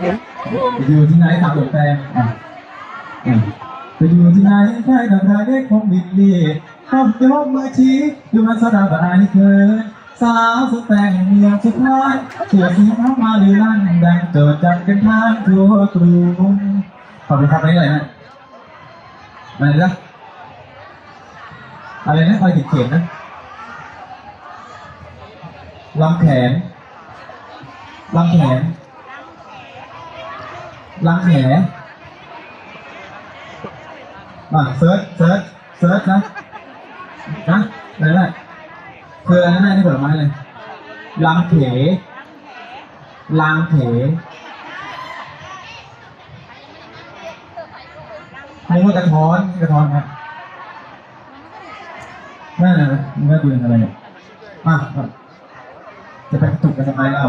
ไปอยู่ที่ไหนสาวหลวแปลงอะอะไปอยู่ที่ไหนใครทำไรได้คงบินดีคำยกมือชี้อยู่มันสระบายเกินสาวสุดแต่งเมืองสุดท้ายเชื่อเสียงน้อมาลือลั่นดังโจดจันกันทางทั่วกรุงขอบคุณครับไปไหนนะอะไรนะอะไรนะคอยติดเขียนนะลำแขนลำแขน ลำแขนอะเซิร์ชเซิร์ชเซิร์ชนะนะอะไรนะคืออะไรนะนี่ผลไม้เลยลำเขลำเขไม่ว่ากระท้อนกระท้อนครับนั่นนะมันก็ดูอะไรเนี่ยอะอะจะไปกระตุกกันทำไมเรา